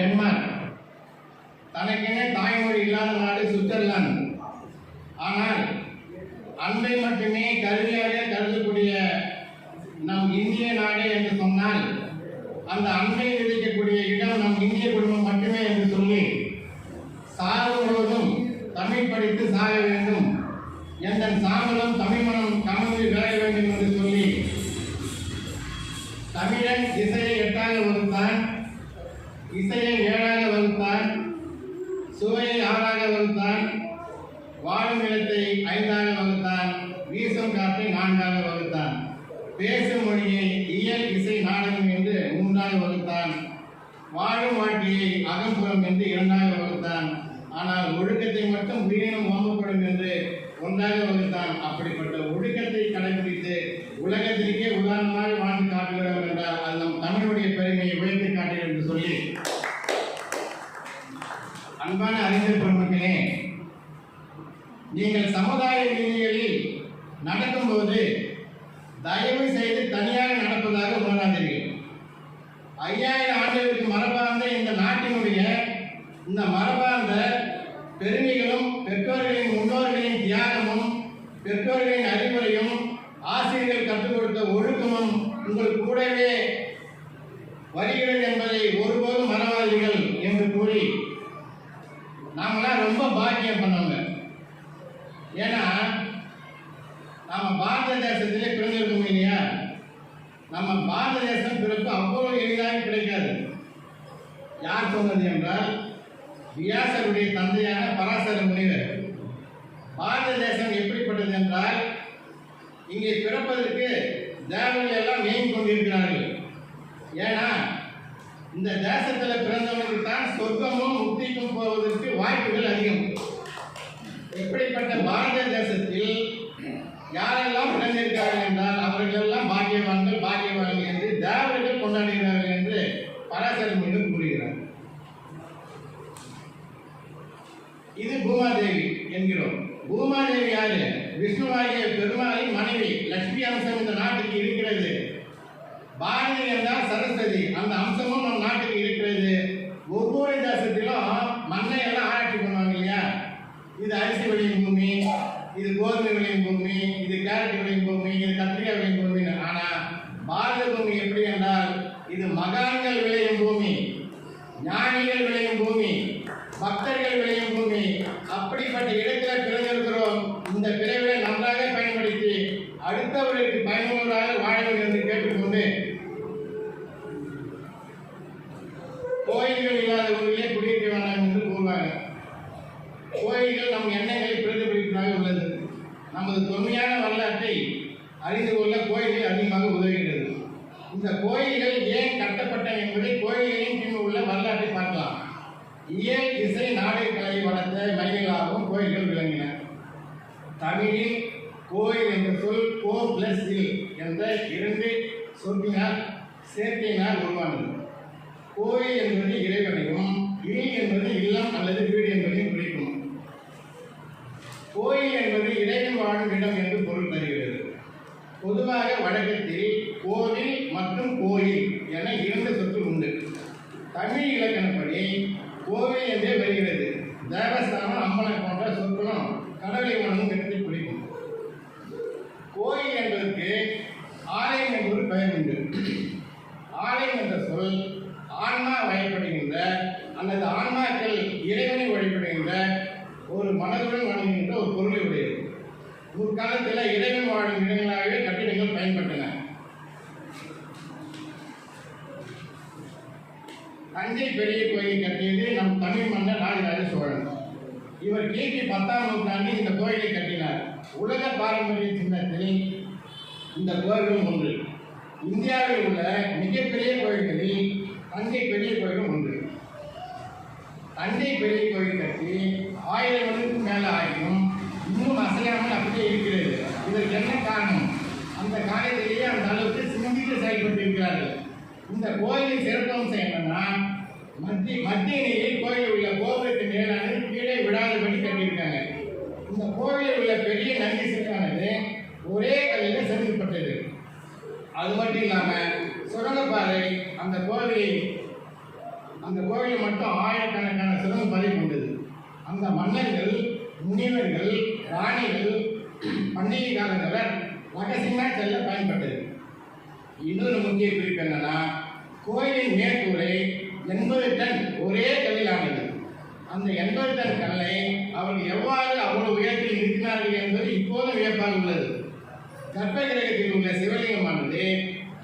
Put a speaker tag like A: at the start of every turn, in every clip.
A: Denmark. தனக்கென தாய்மொழி இல்லாத நாடு சுவிட்சர்லாந்து. ஆனால் அன்பை மட்டுமே கருவியாக கருதக்கூடிய நம் இந்திய நாடு என்று சொன்னால் அந்த அன்பை விதிக்கக்கூடிய இடம் நம் இந்திய குடும்பம் மட்டுமே என்று சொல்லி சாவு முழுவதும் தமிழ் படித்து சாக வேண்டும். எந்த சாமலும் தமிழ் மனம் கமந்து விளைய வேண்டும் என்று பேசும் மொழியை இயல் இசை நாடகம் என்று மூன்றாக வகுத்தான். வாழும் வாழ்க்கையை அகம்புறம் என்று இரண்டாக வகுத்தான். ஆனால் ஒழுக்கத்தை மட்டும் உயிரினம் ஓம்பப்படும் என்று ஒன்றாக வகுத்தான். அப்படிப்பட்ட ஒழுக்கத்தை கடைபிடித்து உலகத்திற்கே உதாரணமாக பெற்றோர்களின் அறிவுரையும் ஆசிரியர்கள் கற்றுக் கொடுத்த ஒழுக்கமும் உங்கள் கூடவே வருகிறது என்பதை ஒருபோதும் மறவாதீர்கள் என்று கூறி நாமெல்லாம் ரொம்ப பாக்கியம் பண்ணவங்க. ஏன்னா நாம் பாரத தேசத்திலே பிறந்திருக்கோம் இல்லையா? நம்ம பாரத தேசம் பிறப்பு அவ்வளோ எளிதாக கிடைக்காது. யார் சொன்னது என்றால் வியாசருடைய தந்தையான பராசர முனிவர் பாரத தேசம் எப்படிப்பட்டது என்றால் இங்கே பிறப்பதற்கு தேவர்கள் எல்லாம் ஏங்கி கொண்டிருக்கிறார்கள். ஏன்னா இந்த தேசத்தில் பிறந்தவர்கள் தான் சொர்க்கமும் முக்திக்கும் போவதற்கு வாய்ப்புகள் அதிகம் எப்படிப்பட்ட பாரத தேசத்தில் யாரெல்லாம் பிறந்திருக்கிறார்கள் என்றால் அவர்கள் எல்லாம் பாக்கியவான்கள் பாக்கியவான்கள் என்று தேவர்கள் கொண்டாடுகிறார்கள் என்று பராசர முனிவர் கூறுகிறார் இது பூமாதேவி என்கிறோம் பூமாதேவி யாரு விஷ்ணுவாகிய பெருமாளின் மனைவி லட்சுமி அம்சம் இந்த நாட்டுக்கு இருக்கிறது பாரதி என்றால் சரஸ்வதி அந்த அம்சமும் நம் நாட்டுக்கு இருக்கிறது ஒவ்வொரு தேசத்திலும் மண்ணை எல்லாம் ஆராய்ச்சி பண்ணுவாங்க இல்லையா இது அரிசி விளையும் பூமி இது கோதுமை விளையும் பூமி இது கேரட் விளையும் பூமி இது கத்திரிக்காய் விளையும் பூமி ஆனா பாரத பூமி எப்படி என்றால் இது மகான்கள் விளையும் பூமி ஞானிகள் விளையும் பூமி பக்தர்கள் விளையும் பூமி அப்படிப்பட்ட இடத்துல பிறந்திருக்கிறோம் இந்த பிறவிலை நன்றாக பயன்படுத்தி அடுத்தவர்களுக்கு பயனுள்ளவராக வாழ வேண்டும் என்று கேட்டுக்கொண்டு கோயில்கள் இல்லாத ஊரிலே குடியிருக்க வேண்டாம் என்று கூறுவாங்க கோயில்கள் நம் எண்ணங்களை பிரதிபலிப்பதாக உள்ளது நமது தொன்மையான வரலாற்றை அறிந்து கொள்ள கோயில்கள் அதிகமாக உதவுகிறது இந்த கோயில்கள் ஏன் கட்டப்பட்டன என்பதை கோயில்களின் பின் உள்ள வரலாற்றை பார்க்கலாம் இயல் இசை நாடக கலை வளர்த்த மையங்களாகவும் கோயில்கள் விளங்கின தமிழில் கோயில் என்ற சொல் கோ பிளஸ் இல் என்ற இரண்டு சொற்களினால் சேர்க்கையினால் உருவானது. கோயில் என்பது இறைவனையும் இல் என்பது இல்லம் அல்லது வீடு என்பதையும் குறிக்கும். கோயில் என்பது இறைவன் வாழும் இடம் என்று பொருள் தருகிறது. பொதுவாக வழக்கத்தில் கோவில் மற்றும் கோயில் என இரண்டு சொற்கள் உண்டு. தமிழ் இலக்கணப்படி கோவில் என்றே வருகிறது. தேவஸ்தானம் அம்பலம் போன்ற சொற்களும் கடவுளை வணங்கும் இடத்தை குறிக்கும் கோயில் என்பதற்கு ஆலயம் என்ற ஒரு பெயர் உண்டு ஆலயம் என்ற சொல் ஆன்மா வழிபடுகின்ற அல்லது ஆன்மாக்கள் இறைவனை வழிபடுகின்ற ஒரு மனதுடன் வணங்குகின்ற ஒரு பொருளை உடையது. முற்காலத்தில் இறைவன் வாழும் இடங்களாகவே கட்டிடங்கள் பயன்பட்டன. தஞ்சை பெரிய கோயில் கட்டியது நம் தமிழ் மன்னர் ராஜராஜ சோழன். இவர் கிபி பத்தாம் நூற்றாண்டு இந்த கோயிலை கட்டினார். உலக பாரம்பரிய சின்னத்தில் இந்த கோயிலும் ஒன்று. இந்தியாவில் உள்ள மிகப்பெரிய கோயில்களில் தஞ்சை பெரிய கோயிலும் ஒன்று. தஞ்சை பெரிய கோயில் கட்டி ஆயிரம் வருடத்துக்கு மேலே ஆகியும் இன்னும் அசையாமல் அப்படியே இருக்கிறது. இதற்கு என்ன காரணம்? அந்த காலத்திலேயே அந்த அளவுக்கு சிந்தித்து செயல்பட்டு இருக்கிறார்கள் இந்த கோயிலின் சிறப்பம்சம் என்னன்னா மத்திய மத்திய நிலையில் கோயில் உள்ள கோபுரத்து மேலானது கீழே விடாதபடி கட்டியிருக்காங்க. இந்த கோவிலில் உள்ள பெரிய நந்தி சிற்பானது ஒரே கல்லில் செதுக்கப்பட்டது. அது மட்டும் இல்லாமல் சுரங்கப்பாதை அந்த கோவிலை அந்த கோவில் மட்டும் ஆயிரக்கணக்கான சிறப்பு பதிவு கொண்டது. அந்த மன்னர்கள் முனிவர்கள் ராணிகள் பண்டிகை ரகசியமாக செல்ல பயன்பட்டது. இன்னொரு முக்கிய குறிப்பு என்னன்னா கோயிலின் மேற்கூரை எண்பது டன் ஒரே கல்லிலானது அந்த எண்பது டன் கல்லை அவர்கள் எவ்வாறு அவ்வளவு உயரத்தில் இருக்கிறார்கள் என்பது இப்போதும் வியப்பாக உள்ளது. கர்ப்பகிரகத்தில் உள்ள சிவலிங்கமானது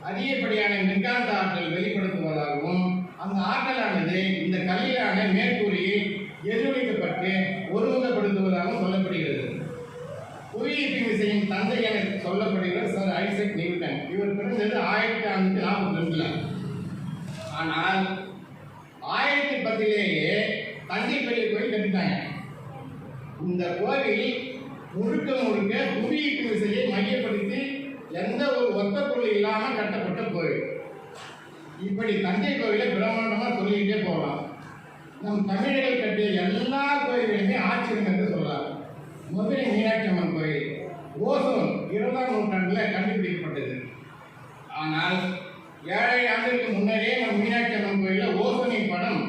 A: அதிகப்படியான மின்காந்த ஆற்றல் வெளிப்படுத்துவதாகவும் அந்த ஆற்றலானது இந்த கல்லிலான மேற்கூரையில் எதிரொலிக்கப்பட்டு ஒருமுகப்படுத்துவதாகவும் சொல்லப்படுகிறது. புவியீர்ப்பு விசையின் தந்தை என சொல்லப்படுகிற சார் ஐசக் நியூட்டன். இவர் பிறந்தது ஆயிரத்தி ஐநூத்தி நாற்பத்தி ரெண்டுல ஆனால் ஆயிரத்தி பத்திலேயே தஞ்சை பெரிய கோயில் கட்டிட்டாங்க. இந்த கோவில் முழுக்க முழுக்க புவியீர்ப்பு விசையை மையப்படுத்தி எந்த ஒரு ஒத்த பொருள் இல்லாமல் கட்டப்பட்ட கோவில். இப்படி தஞ்சை கோவிலை பிரம்மாண்டமாக சொல்லிக்கிட்டே போகலாம். நம் தமிழர்கள் கட்டிய எல்லா கோயில்களுமே ஆச்சரியம் என்று சொல்லலாம் மதுரை மீனாட்சி அம்மன் கோயில் ஓசோன் இருபதாம் நூற்றாண்டில் கண்டுபிடிக்கப்பட்டது. ஆனால் ஏழை ஆண்டுகளுக்கு முன்னரே நம்ம மீனாட்சி அம்மன் கோயிலில் ஓசோனின் படம்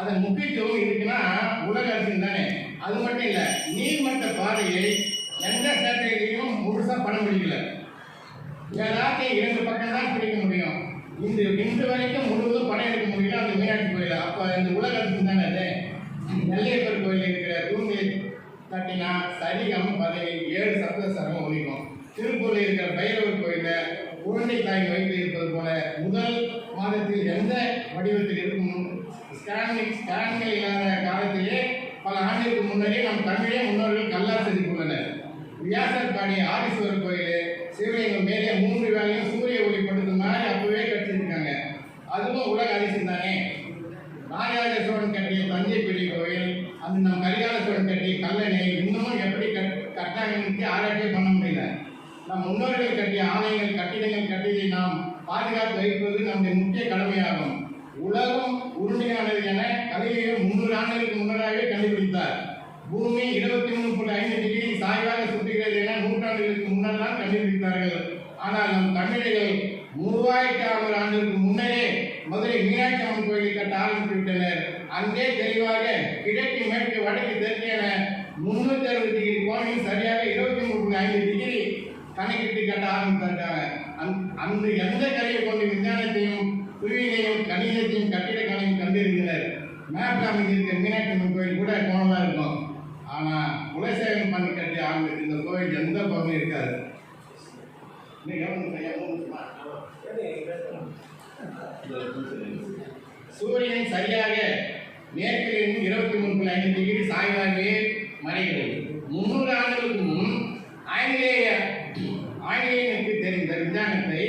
A: அதன் முக்கியத்துவம் இருக்குன்னா உலக அரசின் தானே. அது மட்டும் இல்லை நீர்மட்ட பாதையை எந்த சேட்டலைட்லையும் முழுசாக படம் பிடிக்கல. ஏதாச்சும் இரண்டு பக்கம் தான் பிடிக்க முடியும். இந்த இன்று வரைக்கும் முழுவதும் படம் எடுக்க முடியல அந்த மீனாட்சி கோயில்? அப்போ இந்த உலகத்துக்கு தானே அது? நெல்லையப்பர் கோயில் இருக்கிற தூண்களை தட்டினா சரிகம் பதவி ஏழு சப்தசரம் ஒழிக்கும். திருப்பூரில் இருக்கிற பைரவர் கோயிலில் குழந்தை தாய் வைத்து இருப்பது போல முதல் மாதத்தில் எந்த வடிவத்தில் இருக்கும்? ஸ்கேனிங் ஸ்கேன்கள் இல்லாத காலத்திலே பல ஆண்டுகளுக்கு முன்னரே நம் தமிழே முன்னோர்கள் கல்லால் செதுக்கியுள்ளனர். வியாசர் பாடிய ஆதீஸ்வரர் கோயில் சிவலிங்கம் மேலே மூன்று வேளையும் சூரிய ஒளிப்படுத்தும் மாதிரி அப்பவே கட்டிருக்காங்க அதுவும் உலக அதிசயம் தானே? ராஜராஜ சோழன் கட்டிய தஞ்சை பெரிய கோயில் அது நம் கரிகால சோழன் கட்டிய கல்லணை இன்னமும் எப்படி கட் கட்டாங்கன்னு ஆராய்ச்சியே பண்ண முடியல. நம் முன்னோர்கள் கட்டிய ஆலயங்கள் கட்டிடங்கள் கட்டியதை நாம் பாதுகாத்து வைப்பது நம்முடைய முக்கிய கடமையாகும். உலகம் உருண்டையானது என கலையை முன்னூறு ஆண்டுகளுக்கு முன்னராகவே கண்டுபிடித்தார். பூமி இருபத்தி மூணு புள்ளி ஐந்து டிகிரி சாய்வாக சுற்றுகிறது என நூற்றாண்டுகளுக்கு முன்னர் தான் கண்டுபிடித்தார்கள் ஆனால் நம் தமிழர்கள் மூவாயிரத்தி அறுநூறு ஆண்டுகளுக்கு முன்னரே மதுரை மீனாட்சி அம்மன் கோயிலை கட்ட ஆரம்பித்து விட்டனர் அங்கே தெளிவாக கிழக்கு மேற்கு வடக்கு தெற்கு என முன்னூத்தி அறுபது டிகிரி கோணில் சரியாக இருபத்தி மூணு புள்ளி ஐந்து டிகிரி கணக்கிட்டு கட்ட ஆரம்பித்தாங்க அந்த- எந்த கருவியை கொண்டு விஞ்ஞானத்தையும் புவியிலையும் கணிதத்தையும் கட்டிடக்கலையும் கண்டிருக்கிறார்? மேப்ல அமைந்திருக்க மீனாட்சி அம்மன் கோயில் கூட கோணமாக இருக்கும். ஆனால் குலசேகரன் பண்ணி கட்டி ஆரம்பித்து இந்த கோயில் எந்த பகுதியும் இருக்காது. சூரியன் சரியாக மேற்கிலிருந்து இருபத்தி மூணு ஐந்து டிகிரி சாய்வாகவே மறைகிறது. முன்னூறு ஆண்டுகளுக்கு முன் ஆங்கிலேய ஆங்கிலேயனுக்கு தெரிந்த விஞ்ஞானத்தை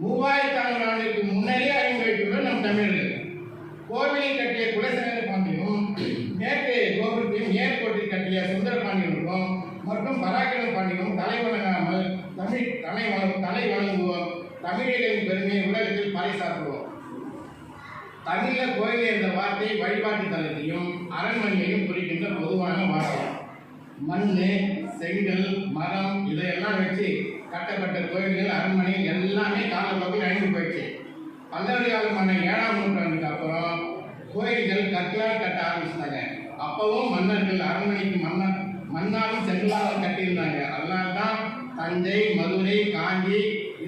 A: மூவாயிரத்தி ஐநூறு ஆண்டுகளுக்கு முன்னரே அறிந்து வைத்துள்ள நம் தமிழர்கள் கோவிலை கட்டிய குலசேகர பாண்டியனும் மேற்கு கோபுரத்தையும் ஏர்கோட்டில் கட்டிய சுந்தர பாண்டியனுக்கும் மற்றும் பராக்கிர பாண்டியனும் தலை வணங்காமல் தமிழ் தலை வணங்கும் தலை வணங்குவோம் தமிழர்களின் பெருமையை உலகத்தில் பறைசாற்றுவோம் தமிழ்ல கோயில் என்ற வார்த்தை வழிபாட்டு தலத்தையும் அரண்மனையையும் குறிக்கின்ற பொதுவான வார்த்தை. மண் செங்கல் மரம் இதையெல்லாம் வச்சு கட்டப்பட்ட கோயில்கள் அரண்மனை எல்லாமே காலப்போக்கில் அழிந்து போயிடுச்சு. பல்லவர் காலமான ஏழாம் நூற்றாண்டுக்கு அப்புறம் கோயில்கள் கற்களால் கட்ட ஆரம்பிச்சிட்டாங்க. அப்பவும் மன்னர்கள் அரண்மனைக்கு மன்னர் மண்ணாலும் செங்கலாலும் கட்டியிருந்தாங்க. அதனால தான் தஞ்சை மதுரை காஞ்சி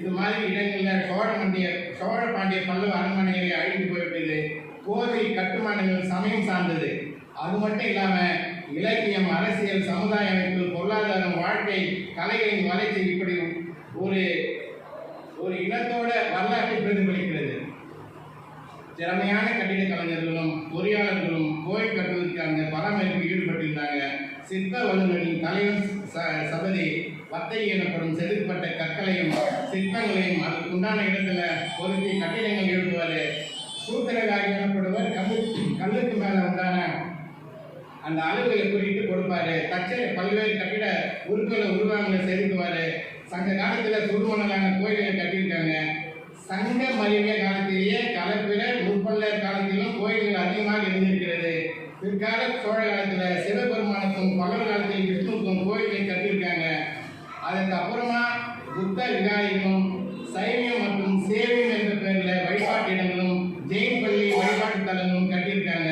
A: இது மாதிரி இடங்களில் சோழ மண்டிய சோழ பாண்டிய பல்லவ அரண்மனைகளை அழிந்து போய்விட்டது. கோவில் கட்டுமானங்கள் சமயம் சார்ந்தது. அது மட்டும் இல்லாமல் இலக்கியம் அரசியல் சமுதாய அமைப்பு பொருளாதாரம் வாழ்க்கை கலைகளின் வளர்ச்சி இப்படி ஒரு ஒரு இனத்தோட வரலாற்றை பிரதிபலிக்கிறது. திறமையான கட்டிட கலைஞர்களும் பொறியாளர்களும் கோயில் கட்டுவதற்கு அந்த பராமரிப்பில் ஈடுபட்டிருந்தாங்க. சிற்ப வல்லுநரின் தலைவன் ச- சபதி வத்தை எனப்படும் செதுக்கப்பட்ட கற்களையும் சிற்பங்களையும் உண்டான இடத்துல பொருத்தி கட்டிடங்கள் எழுப்புவார் சூத்திரகாரி எனப்படுவர் கல்லு கல்லுக்கு மேலே உண்டான அந்த அளவுகளை குறித்து கொடுப்பாரு. தச்சை பல்வேறு கட்டிட உருக்களை உருவங்களை செதுக்குவார். சங்க காலத்தில் சுடுமணலான கோயில்களை கட்டியிருக்காங்க. சங்க மரிய காலத்திலேயே கலப்பில முற்பல்லர் காலத்திலும் கோயில்கள் அதிகமாக இருந்திருக்கிறது. பிற்கால சோழ காலத்தில் சிவபெருமானுக்கும் பகல் காலத்தில் விஷ்ணுவுக்கும் கோயில்களை கட்டியிருக்காங்க அதுக்கு அப்புறமா புத்த விகாரிகளும் சைவியம் மற்றும் சேவியம் என்ற பெயரில் வழிபாட்டு இடங்களும் ஜெயின் பள்ளி வழிபாட்டு தலங்களும் கட்டியிருக்காங்க.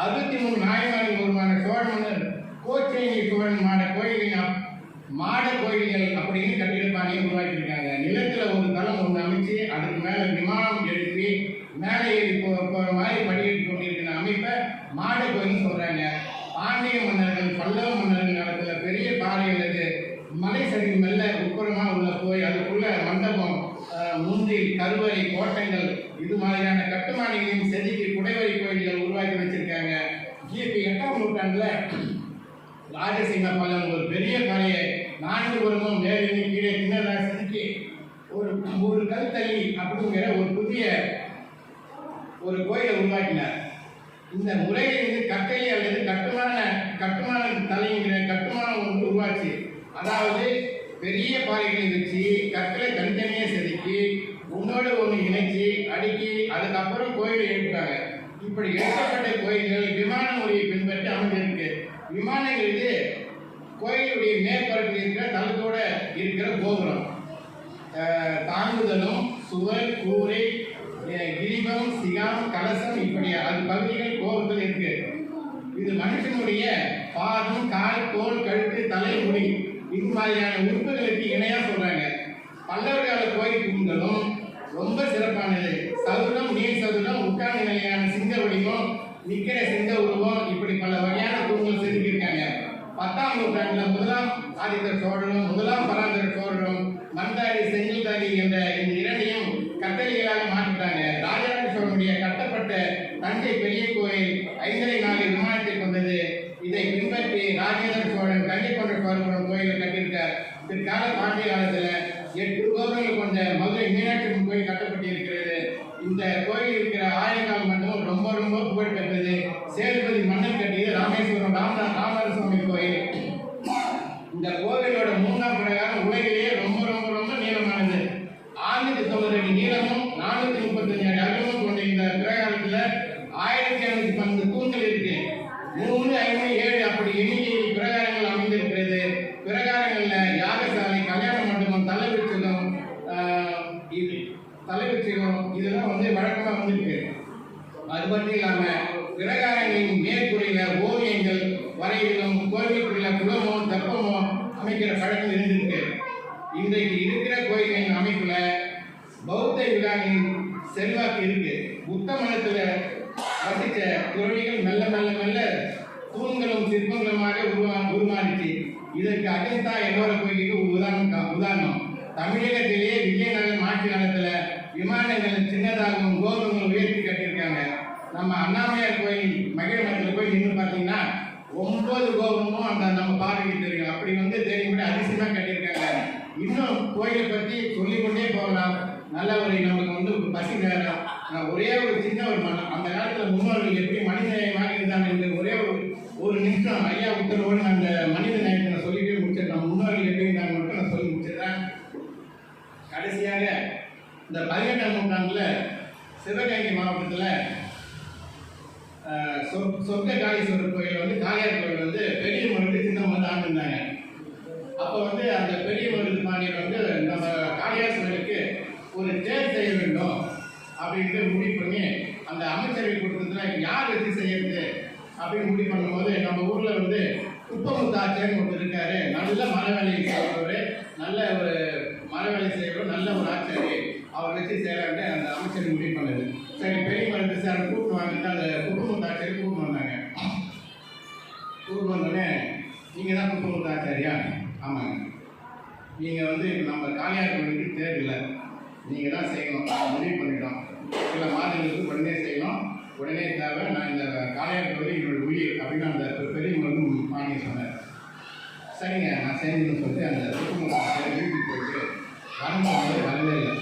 A: அறுபத்தி மூணு நாயமாரில் ஒருமான சோழ மன்னர் கோச்சேரி சோழன் மாட கோயிலின் மாட கோயில்கள் அப்படின்னு கட்டிடப்பாணியை உருவாக்கியிருக்காங்க. நிலத்தில் ஒரு தளம் ஒன்று அமைச்சு அதுக்கு மேலே விமானம் எழுப்பி மேலே ஏறி போ போற மாதிரி படியேறி கொண்டிருக்கிற அமைப்பை மாட கோயில்னு சொல்றாங்க பாண்டிய மன்னர்கள் பல்லவ மன்னர்கள் காலத்துல பெரிய பாறைகள் இது மலை சரிவு மெல்ல உட்புறமா உள்ள போய் அதுக்குள்ள மண்டபம் ஆஹ், முந்தில் கருவறை கோட்டைகள் இது மாதிரியான கட்டுமானங்களையும் செதுக்கி குடைவரை கோயில்கள் உருவாக்கி வச்சிருக்காங்க. கிபி எட்டாம் நூற்றாண்டுல ராஜசிங்க பாலம் ஒரு பெரிய கலையை நான்கு புறமும் மேலே கீழே சின்னதாக செதுக்கி ஒரு ஒரு கல் தள்ளி அப்படிங்கிற ஒரு புதிய ஒரு கோயிலை உருவாக்கினார். இந்த முறையில் இருந்து கட்டளை அல்லது கட்டுமான கட்டுமான தலைங்கிற கட்டுமானம் ஒன்று உருவாச்சு. அதாவது பெரிய பாறைகளை வச்சு கற்களை தனித்தனியாக செதுக்கி உன்னோட ஒன்று இணைச்சி அடுக்கி அதுக்கப்புறம் கோயிலை எழுப்பிட்டாங்க இப்படி எழுப்பப்பட்ட கோயில்கள் விமான முறையை பின்பற்றி அமைஞ்சிருக்கு. விமானங்கள் கோயிலுடைய மேற்பரப்பில் இருக்கிற தளத்தோட இருக்கிற கோபுரம். தாங்குதலும் சுவர் கூரை அஹ், கிரீபம் சிகாம் கலசம் இப்படி அது பகுதிகள் கோபுரத்தில் இருக்கு. இது மனுஷனுடைய பாதம் கால் தோல் கழுத்து தலை முடி இது மாதிரியான உறுப்புகளுக்கு இணையாக சொல்றாங்க. பல்லவர் கால கோயில் தூண்களும் ரொம்ப சிறப்பானது சதுரம் நீர் சதுரம் உட்கார் நிலையான சிங்க வடிவம் நிக்கிற சிங்க உருவம் இப்படி பல வகையான தூண்கள் செதுக்கியிருக்காங்க. பத்தாம் நூற்றாண்டுல முதலாம் ஆதித்த சோழனும் முதலாம் பராந்தர சோழனும் மந்தாரி செஞ்சில்தாரி என்ற இந்த இரண்டையும் கட்டளைகளாக மாற்றிட்டாங்க ராஜராஜ சோழனுடைய கட்டப்பட்ட தஞ்சை பெரிய கோயில் ஐந்தரை நாலு விமானத்தை கொண்டது இதை பின்பற்றி ராஜேந்திர சோழன் கங்கை கொண்ட சோழபுரம் கோயிலை கட்டியிருக்கார் பிற்கால பாண்டிய காலத்துல எட்டு கோபுரங்கள் கொண்ட மதுரை மீனாட்சி அம்மன் கோயில் கட்டப்பட்டிருக்கிறது இந்த கோயில் இருக்கிற ஆயிரங்கால் மண்டபம் ரொம்ப ரொம்ப புகழ் பெற்றது சேதுபதி மன்னர் கட்டியது ராமேஸ்வரம் ராமதா ராமநாத சுவாமி கோயில் இந்த கோவிலோட மூணாம் பிரகாரம் உலகிலேயே ரொம்ப ரொம்ப ரொம்ப நீளமானது ஆயிரத்தி தொண்ணூறு அடி நீளமும் நானூத்தி முப்பத்தஞ்சு அடி அகலமும் கொண்ட இந்த பிரகாரத்துல ஆயிரத்தி ஐநூத்தி பன்னெண்டு தூண்கள் இருக்கு மூணு ஐந்து ஏழு அப்படி எண்ணிக்கையில் பிரகாரங்கள் அமைந்திருக்கிறது பிரகாரங்கள்ல யாகசாலை கல்யாண மண்டபம் தலைவிச்சகம் ஆஹ், இது தலைவிச்சகம் இதெல்லாம் வந்து வழக்கமா வந்திருக்கு அது மட்டும் இல்லாம பிரகாரங்களின் மேற்கூரையில ஓவியங்கள் வரைவிலும் கோவிலுக்குள்ள குளமோ தெப்பமோ அமைக்கிற பழக்கம் இருந்திருக்கு இன்றைக்கு இருக்கிற கோயில்களின் அமைப்புல பௌத்த விழாவின் செல்வாக்கு இருக்கு புத்த மதத்துல வசித்த துறவிகள் மெல்ல மெல்ல மெல்ல தூண்களும் சிற்பங்களுமாக உருவா உருமாறிச்சு இதற்கு அகஸ்தா எல்லோர கோயிலுக்கு உதாரணம் கா- உதாரணம். தமிழகத்திலேயே விஜயநகரம் ஆட்சி காலத்துல விமானங்கள் சின்னதாகவும் கோபுரங்கள் உயர்த்தி கட்டியிருக்காங்க. நம்ம அண்ணாமையார் கோயில் மகிழமரத்தில் போய் நின்று பார்த்தீங்கன்னா ஒன்பது கோபுரமும் அந்த நம்ம பார்வைக்கு தெரியும். அப்படி வந்து தெரியும்படி அதிசயமா கட்டியிருக்காங்க. இன்னும் கோயிலை பற்றி சொல்லிக்கொண்டே போகலாம். நல்ல ஒரு நமக்கு வந்து பசி நேரம் ஒரே ஒரு சின்ன ஒரு மனம் அந்த காலத்தில் முன்னோர்கள் எப்படி மனித இருந்தாங்க என்று ஒரே ஒரு ஒரு நிமிஷம் ஐயா உத்தரவோடு நான் அந்த மனித நேயத்தை நான் சொல்லிட்டே முடிச்சிருக்கேன் முன்னோர்கள் எப்படி இருந்தாங்க மட்டும் நான் சொல்லி முடிச்சிடுறேன். கடைசியாக இந்த பதினெட்டாம் நூற்றாண்டில் சிவகங்கை மாவட்டத்தில் சொர்க்க காளீஸ்வரர் கோயில் வந்து காளியார் கோயில் வந்து பெரிய மருந்து சின்ன மருந்து ஆண்டிருந்தாங்க அப்போ வந்து அந்த பெரிய மருந்து மாநிலம் வந்து நம்ம காளியார் கோயிலுக்கு ஒரு தேர் செய்ய வேண்டும் அப்படின்ட்டு முடிவு பண்ணி அந்த அமைச்சரவை கொடுத்ததுல யார் வச்சு செய்யறது? அப்படின்னு முடிவு பண்ணும்போது நம்ம ஊரில் வந்து குப்பமுத்து ஆச்சாரியன் ஒருத்தர் இருக்காரு. நல்ல மரவேலை செய்கிறவர் நல்ல ஒரு மரவேலை செய்கிறவர் நல்ல ஒரு ஆச்சாரி அவர் வச்சு செய்யலான்னு அந்த அமைச்சர் முடிவு பண்ணது சரி பெரிய மருந்து சார் கூப்பிட்டு வாங்கிட்டு அந்த குடும்பம் ஆச்சாரி கூப்பிட்டு வந்தாங்க. கூப்பிட்டு வந்தோடனே நீங்கள் தான் குப்பமுத்து தாச்சாரியா ஆமாங்க. நீங்கள் வந்து நம்ம காளியார் கோயிலுக்கு தேவையில்லை. நீங்கள் தான் செய்யணும். முடிவு பண்ணிட்டோம். சில மாதங்களுக்கு உடனே செய்யணும். உடனே தேவை. நான் இந்த காளையார் கோயில் அப்படின்னு அந்த பெ- பெரிய மருந்து பாண்டிய சொன்னார். சரிங்க நான் செய்யணும்னு சொல்லிட்டு அந்த குடும்பம் வீட்டுக்கு போயிட்டு வரம்போது வரவே இல்லை.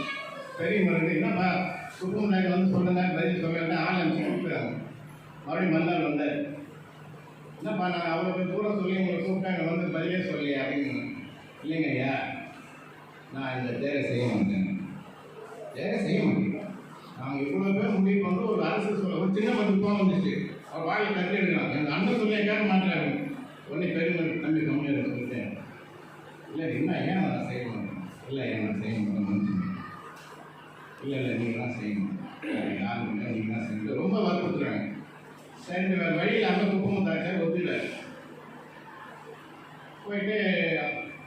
A: பெரிய மருந்து என்னப்பா குடும்பம் வந்து சொல்லுங்க பதில் சொல்லுங்க ஆள் அனுப்பிச்சு கூப்பிட்டாங்க. மறுபடியும் மறுநாள் வந்தார். என்னப்பா நான் அவ்வளோ தூரம் சொல்லி உங்களை கூப்பிட்டாங்க வந்து பதிலே சொல்லி அப்படின்னு இல்லைங்க ஐயா நான் இந்த தேரை செய்ய மாட்டேன். தேரை செய்ய மாட்டேன். நாங்கள் இவ்வளோ பேர் முடிவு பண்ணி ஒரு அரசு சொல்ல ஒரு சின்ன மருந்து கோவம் வந்துச்சு. அவர் வாயில் கட்டி எடுக்கிறாங்க எங்கள் அண்ணன் சொல்லி கேட்க மாட்டாரு உடனே பெருமை தம்பி கம்மியாக சொல்லிட்டேன் இல்லை என்ன ஏன் நான் செய்ய மாட்டேன் இல்லை ஏன் நான் செய்ய மாட்டேன் மன்னிச்சுங்க. இல்லை இல்லை நீங்கள் தான் செய்யணும். யாரும் இல்லை நீங்கள் தான் செய்யணும். ரொம்ப வற்புறுத்துறாங்க. சரி வேறு அந்த இல்லாமல் குப்பமுத்தாச்சார் ஒத்துக்கல போயிட்டு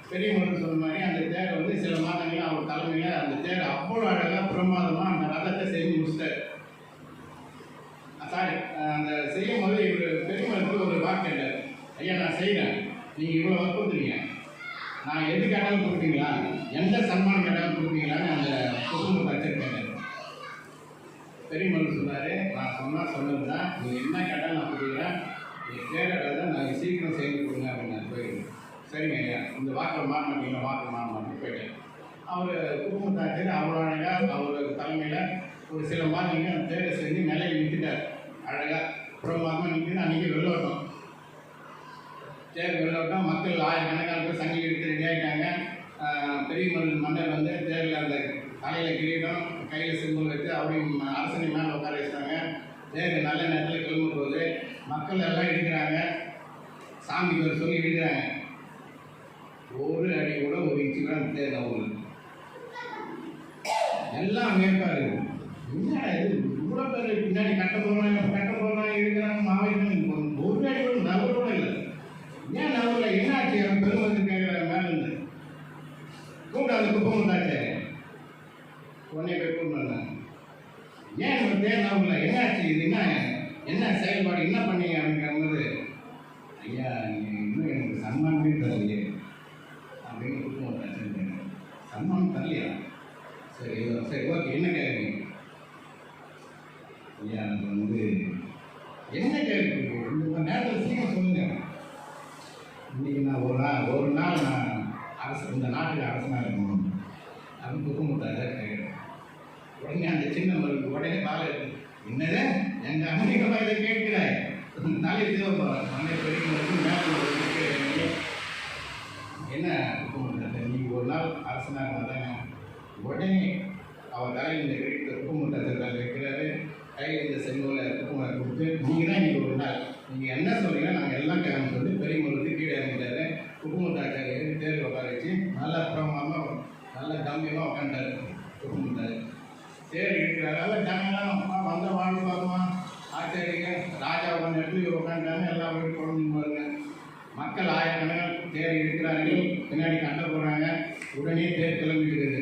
A: பெரிய சொன்ன மாதிரி அந்த தேரை வந்து சில மாதங்களில் அவர் தலைமையில் அந்த தேரை அவ்வளோ அழகாக பிரமாதமாக அந்த ரதத்தை செஞ்சு முடிச்சிட்டார். சாரி அந்த செய்யும் போது இவர் பெரிய ஒரு வார்த்தை இல்லை ஐயா நான் செய்கிறேன் நீங்கள் இவ்வளோ வற்புறுத்துறீங்க நான் எது கேட்டாலும் கொடுப்பீங்களா? எந்த சன்மானம் கேட்டாலும் கொடுப்பீங்களான்னு அந்த குடும்பத்தை கேட்டார் பெரிய சொன்னார் நான் சொன்னால் சொன்னது தான் நீங்கள் என்ன கேட்டாலும் நான் கொடுக்குறேன். நீங்கள் கேட்கறத தான் நாங்கள் சீக்கிரம் செய்து கொடுங்க அப்படின்னு நான் சரிங்க ஐயா. இந்த வாக்கில் மாற மாட்டீங்களா வாக்கில் மாற மாட்டேன் போயிட்டேன் அவர் குடும்பத்தாச்சு அவ்வளோ அவர் தலைமையில் ஒரு சில மாதங்கள் அந்த தேரை செஞ்சு நிலையை நிறுத்திட்டார் அழகாக பிரமாதமாக நிற்கிறது அன்றைக்கி வெள்ளோட்டம் தேர் வெள்ளோட்டம் மக்கள் ஆயிரக்கணக்கான பேர் சங்கி எடுத்து ரெடி ஆகிட்டாங்க பெரிய மன்னர் மன்னர் வந்து தேரில் அந்த தலையில் கிரீடம் கையில் சிம்பல் வச்சு அப்படியும் அரசனை மேலே உட்கார வச்சிட்டாங்க. தேர் நல்ல நேரத்தில் கிளம்ப போது மக்கள் எல்லாம் எடுக்கிறாங்க சாமிக்கு ஒரு சொல்லி எடுக்கிறாங்க ஒரு அடி கூட ஒரு இன்ச்சு கூட அந்த தேர் நவுல எல்லாம் மேற்பாரு என்னடா இது? இவ்வளோ பேர் பின்னாடி கட்ட போகிறாங்க கட்ட போகிறாங்க இருக்கிறாங்க மாவட்டம் ஒரு அடி கூட நகர கூட இல்லை ஏன் நகரல என்ன ஆச்சு அவன் பெருமதி கேட்குறாங்க மேலே இருந்து கூப்பிட்டு அந்த உடனே போய் கூப்பிட்டு ஏன் என்ன ஆச்சு இது என்ன? என்ன செயல்பாடு? என்ன பண்ணீங்க அப்படிங்கிற போது ஐயா நீங்கள் இன்னும் எனக்கு சன்மானமே தரலையே அப்படின்னு குடும்பம் வந்தாச்சு சன்மானம் தரலையா சரி இதோ- சரி ஓகே என்ன கேட்குறீங்க ஐயா அது வந்து என்ன கேள்வி இந்த நேரத்தில் சீக்கிரம் சொல்லுங்க இன்னைக்கு நான் ஒரு நாள் ஒரு நாள் நான் அரசு இந்த நாட்டுக்கு அரசனாக இருக்கணும் அப்படின்னு குடும்பத்தார கேட்குறேன் உடனே அந்த சின்ன மருந்து உடனே பால் எடுத்து என்னது எங்கள் அமெரிக்கமாக இதை கேட்கிறாய் நாளை தேவைப்படுறேன் உடனே பெரிய மருந்து மேலே ஒரு கேட்கிறேன். என்ன குடும்பத்தார் நீங்கள் ஒரு நாள் அரசனாக வந்தாங்க உடனே அவர் தலையில் இந்த கிரீடத்தை குடும்பத்தார் வைக்கிறாரு கையில் இந்த செங்கோலை குடும்பத்தை கொடுத்து நீங்கள் தான் இன்னைக்கு ஒரு நாள் நீங்கள் என்ன சொல்றீங்களோ நாங்கள் எல்லாம் கேட்கணும் சொல்லி பெரிய மருந்து கீழே இறங்கிட்டாரு குடும்பத்தார் ஏறி தேர் உட்கார வச்சு நல்லா பிரமாதமாக நல்லா கம்பியமாக உட்காந்துட்டாரு குடும்பத்தார் தேர் இருக்கிறாரு எல்லாம் ஜனங்களாம் அப்பா வந்த வாழ்வு பார்க்குமா ஆச்சாரிங்க ராஜா உட்காந்து இடத்துல உட்காந்துட்டாங்க எல்லாம் போய் குழந்தைங்க பாருங்க மக்கள் ஆயிரக்கணக்கான தேர் இருக்கிறார்கள் பின்னாடி கண்ட போகிறாங்க உடனே தேர் கிளம்பிட்டு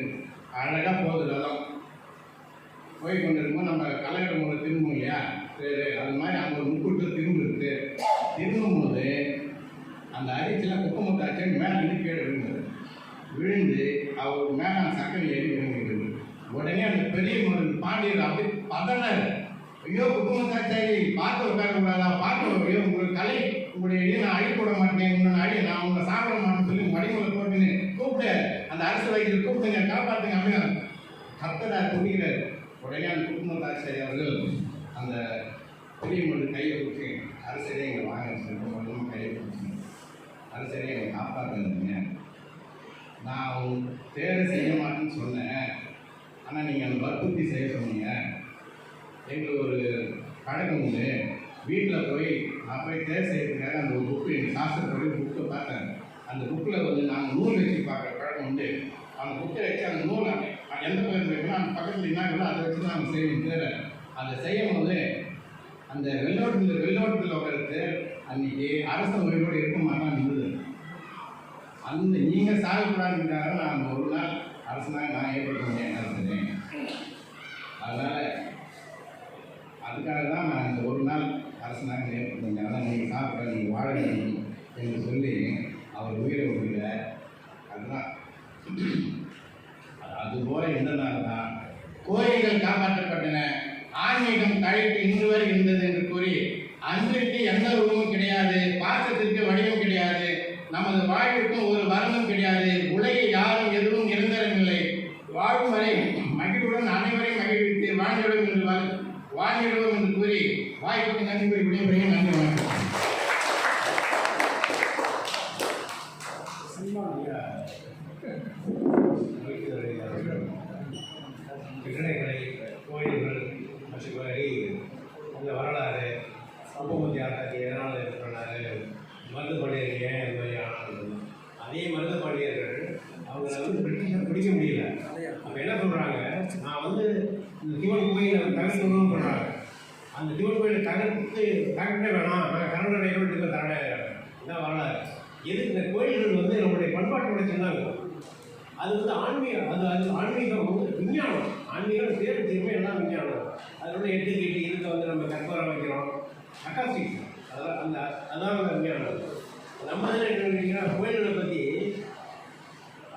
A: அழகாக போகுது ரதம் போய் கொண்டிருக்கும்போது நம்ம கலகர முறை திரும்பும் இல்லையா? சரி அது மாதிரி அங்கே ஒரு முக்கூட்டு திரும்பிருக்கு திரும்பும்போது அந்த அரிசியில் குப்பமுத்தாச்சன் மேலே இருந்து கீழே விழுந்தது விழுந்து அவர் மேலே அந்த சக்கரை ஏறி விழுந்துருக்குது உடனே அந்த பெரிய மருந்து பாண்டியர் அப்படி பதனர் ஐயோ குப்பமுத்தாச்சாரி பார்த்து உட்காரக்கூடாதா பார்த்து ஐயோ உங்களுக்கு கலை உங்களுடைய நான் அழி போட மாட்டேன் உன்னை அழி நான் உன்னை சாப்பிட மாட்டேன்னு சொல்லி மடிமுறை போட்டுன்னு கூப்பிட்டு அந்த அரசு வைத்தியர் கூப்பிட்டுங்க காப்பாற்றுங்க அப்படின்னு கத்தனார் துணிகிறார் உடனே அந்த குடும்பத்தாச்சாரி அவர்கள் அந்த பெரிய மருந்து கையை கொடுத்து அரசரே எங்களை வாங்க சொல்லி கையை கொடுத்து. அரசரே எங்களை காப்பாற்றுங்க நான் அவங்க செய்ய மாட்டேன்னு சொன்னேன். ஆனால் நீங்கள் அந்த வற்புறுத்தி செய்ய சொன்னீங்க. எங்களுக்கு ஒரு பழக்கம் உண்டு. வீட்டில் போய் நான் போய் தேர்வு செய்யறதுக்காக அந்த ஒரு புக்கு எங்கள் சாஸ்திரத்தோட புக்கை பார்த்தேன் அந்த புக்கில் வந்து நாங்கள் நூல் வச்சு பார்க்குற பழக்கம் உண்டு. அந்த புக்கை வச்சு அந்த நூல் எந்த பக்கத்தில் வைக்கணும் அந்த பக்கத்தில் என்ன அதை வச்சு தான் நாங்கள் செய்யணும் தேர அதை செய்யும் போது அந்த வெள்ளோட்டத்தில் வெள்ளோட்டத்தில் உட்காந்து அன்னைக்கு அரசு உரிமையோடு இருக்க மாட்டான் இருந்தது அந்த நீங்கள் சாகக்கூடாதுக்காக நான் ஒரு நாள் அரசனாக நான் ஏற்படுத்த முடியாது அரசனேன் அதனால் அதுக்காக தான் நான் இந்த ஒரு நாள் அரசனாக ஏற்படுத்தேன் அதான் நீங்கள் சாப்பிட நீங்கள் வாழ வேண்டும் என்று சொல்லி அவர் உயிரை விடல அதுதான் அதுபோல இந்த நாள் தான் கோயில்கள் காப்பாற்றப்பட்டன ஆன்மீகம் தழைத்து இன்று வரை இருந்தது என்று கூறி அன்றைக்கு எந்த உருவமும் கிடையாது பாசத்திற்கு வடிவம் கிடையாது நமது வாழ்விற்கும் ஒரு வரமும் கிடையாது உலகில் யாரும் எதுவும் நிரந்தரமில்லை வாழும் வரை மகிழ்வுடன் அனைவரையும் மகிழ்வித்து வாழ்ந்திடுவோம் என்று வாழ்- வாழ்ந்திடுவோம் என்று கூறி வாய்ப்புக்கு நன்றி கூறி விடைபெறுகிறேன் நன்றி வணக்கம்
B: கிருஷ்ணகிரி கோயில்கள் மற்றபடி அந்த வரலாறு சமூக ஆட்டாக்கு எதனால் இது பண்ணாரு மருந்து பள்ளியர்கள் ஏன் இது மாதிரி ஆனாங்க அதே மருந்து பள்ளியர்கள் அவங்கள வந்து பிரிட்டிஷர் பிடிக்க முடியல. அப்போ என்ன பண்ணுறாங்க நான் வந்து இந்த சிவன் கோயிலை தகர்க்கணும்னு சொல்கிறாங்க அந்த சிவன் கோயிலை தகர்த்து தகர்க்க வேணாம். நாங்கள் கரண்டை வீட்டுக்கு இதான் வரலாறு. எது இந்த கோயில்கள் வந்து நம்முடைய பண்பாட்டோட சொன்னாங்க அது வந்து ஆன்மீகம் அது அது ஆன்மீகம் வந்து விஞ்ஞானம். ஆன்மீகம் தேர்வு திரும்ப எல்லாம் விஞ்ஞானம்? அதோட எட்டு கேட்டு இதுக்கு வந்து நம்ம கற்பூரம் வைக்கிறோம் அக்காசி அதெல்லாம் அந்த அதான் அந்த விஞ்ஞானம். நம்ம என்ன கோயில்களை பற்றி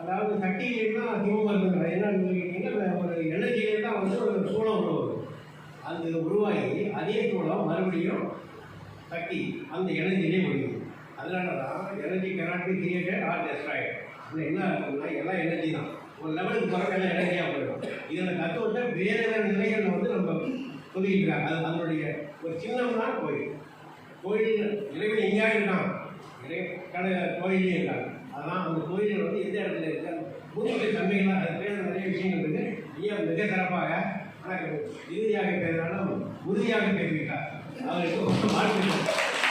B: அதாவது சக்தியிலேருந்து அதிகமாக சிவம் என்ன என்னன்னு கேட்டிங்கன்னா ஒரு எனர்ஜியிலே தான் வந்து ஒரு சூழம் உருவாகும் அது உருவாகி அதே சூழம் மறுபடியும் சக்தி அந்த எனர்ஜியிலே முடியும் அதனால தான் energy cannot be created or destroyed அதில் என்ன இருக்கும்னா எல்லாம் எனர்ஜி தான். ஒரு லெவலுக்கு பிறகு எல்லாம் எனர்ஜியாக போயிடும். இதில் தத்துவத்தை வேறு வேறு நிலைகள் வந்து நம்ம சொல்லியிருக்காங்க அது அதனுடைய ஒரு சின்னம்னா கோயில். கோயில் இறைவன் எங்கேயாவது இருக்கான்? இறை கடை கோயிலே இருக்காங்க அதெல்லாம் அந்த கோயில் வந்து எந்த இடத்துல இருக்கு? அந்த தன்மைகளாக அது பேர் நிறைய விஷயங்கள் இருக்குது ஐயா மிக சிறப்பாக ஆனால் இறுதியாக பேசினாலும் உறுதியாக பேசிவிட்டார் அவருக்கு வாழ்த்துக்கள்.